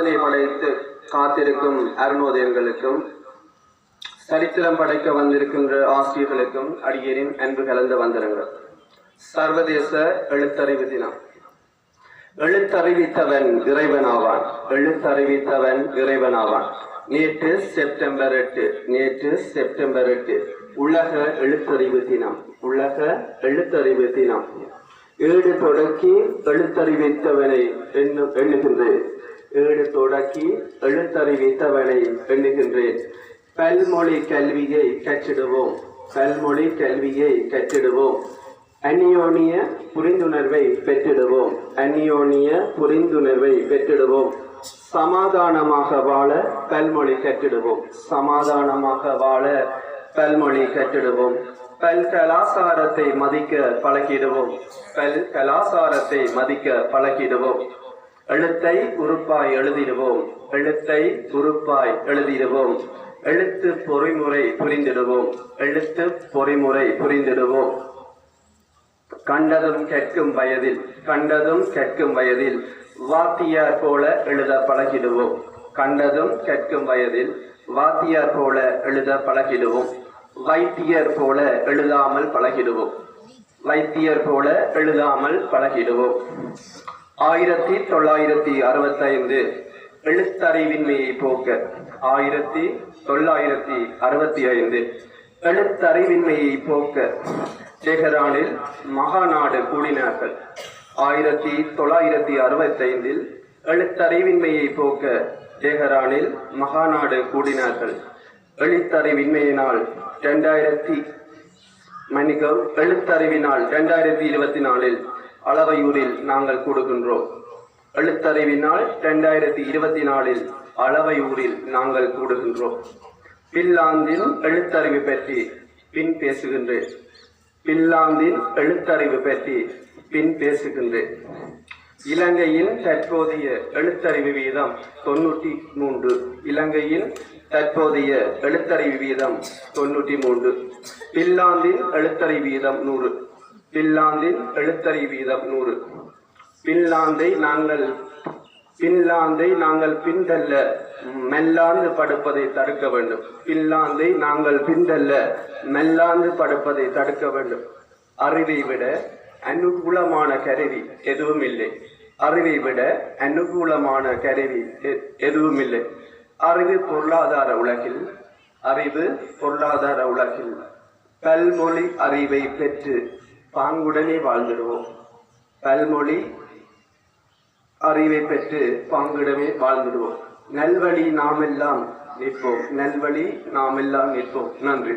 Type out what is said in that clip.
சாதனை படைத்து காத்திருக்கும் அருணோதயங்களுக்கும் சரித்திரம் படைக்க வந்திருக்கின்ற ஆசிரியர்களுக்கும் அடியரின் அன்பு கலந்த வந்தனங்கள். சர்வதேச எழுத்தறிவு தினம். எழுத்தறிவித்தவன் இறைவனாவான். எழுத்தறிவித்தவன் இறைவனாவான். நேற்று செப்டம்பர் எட்டு. நேற்று செப்டம்பர் எட்டு. உலக எழுத்தறிவு தினம். உலக எழுத்தறிவு தினம். ஏடு தொடக்கி எழுத்தறிவித்தவனை எண்ணுகின்றேன். உருவாக்கி தொடக்கி எழுத்தறிவித்தவனை எண்ணுகின்றேன். பல்மொழி கல்வியை கற்றிடுவோம். பல்மொழி கல்வியை கற்றிடுவோம். அந்நியோனிய புரிந்துணர்வை பெற்றிடுவோம். அந்நியோனிய புரிந்துணர்வை பெற்றிடுவோம். சமாதானமாக வாழ பல்மொழி கற்றிடுவோம். சமாதானமாக வாழ பல்மொழி கற்றிடுவோம். பல் கலாசாரத்தை மதிக்க பழகிடுவோம். பல் கலாசாரத்தை மதிக்க பழகிடுவோம். எழுத்தை உறுப்பாய் எழுதிடுவோம். எழுத்தை உறுப்பாய் எழுதிடுவோம். எழுத்து பொறிமுறை புரிந்திடுவோம். எழுத்து பொறிமுறை புரிந்திடுவோம். கண்டதும் கேட்கும் வயதில் கண்டதும் கேட்கும் வயதில் வாத்தியார் போல எழுத பழகிடுவோம். கண்டதும் கேட்கும் வயதில் வாத்தியார் போல எழுத பழகிடுவோம். வைத்தியர் போல எழுதாமல் பழகிடுவோம். வைத்தியர் போல எழுதாமல் பழகிடுவோம். ஆயிரத்தி தொள்ளாயிரத்தி அறுபத்தைந்து எழுத்தறிவின்மையை போக்க. ஆயிரத்தி தொள்ளாயிரத்தி அறுபத்தி ஐந்து எழுத்தறிவின்மையை போக்க டெஹரானில் மகாநாடு கூடினார்கள். ஆயிரத்தி தொள்ளாயிரத்தி அறுபத்தைந்தில் எழுத்தறிவின்மையை போக்க டெஹரானில் மகாநாடு கூடினார்கள். எழுத்தறிவின்மையினால் இரண்டாயிரத்தி மன்னிக்கவும் எழுத்தறிவினால் இரண்டாயிரத்தி இருபத்தி நாலில் அளவையூரில் நாங்கள் கூடுகின்றோம். எழுத்தறிவினால் இரண்டாயிரத்தி இருபத்தி நாலில் அளவையூரில் நாங்கள் கூடுகின்றோம். பின்லாந்தின் எழுத்தறிவு பற்றி பின் பேசுகின்றேன். பின்லாந்தின் எழுத்தறிவு பற்றி பின் பேசுகின்றேன். இலங்கையின் தற்போதைய எழுத்தறிவு வீதம் தொண்ணூற்றி மூன்று. இலங்கையின் தற்போதைய எழுத்தறிவு வீதம் தொண்ணூற்றி மூன்று. பின்லாந்தின் எழுத்தறிவு வீதம் நூறு. பின்லாந்தின் எழுத்தறிவு வீதம் நூறு. பின்லாந்தை நாங்கள் பின்லாந்தை நாங்கள் பின்தல்ல மெல்லாந்து படுப்பதை தடுக்க வேண்டும். பின்லாந்தை நாங்கள் பின்தல்ல மெல்லாந்து படுப்பதை தடுக்க வேண்டும். அறிவை விட அனுகூலமான கருவி எதுவும் இல்லை. அறிவை விட அனுகூலமான கருவி எதுவும் இல்லை. அறிவு பொருளாதார உலகில் அறிவு பொருளாதார உலகில் பல்மொழி அறிவை பெற்று பாங்குடனே வாழ்ந்திடுவோம். பல்மொழி அறிவை பெற்று பாங்கிடமே வாழ்ந்திடுவோம். நல்வழி நாமெல்லாம் நிற்போம். நல்வழி நாமெல்லாம் நிற்போம். நன்றி.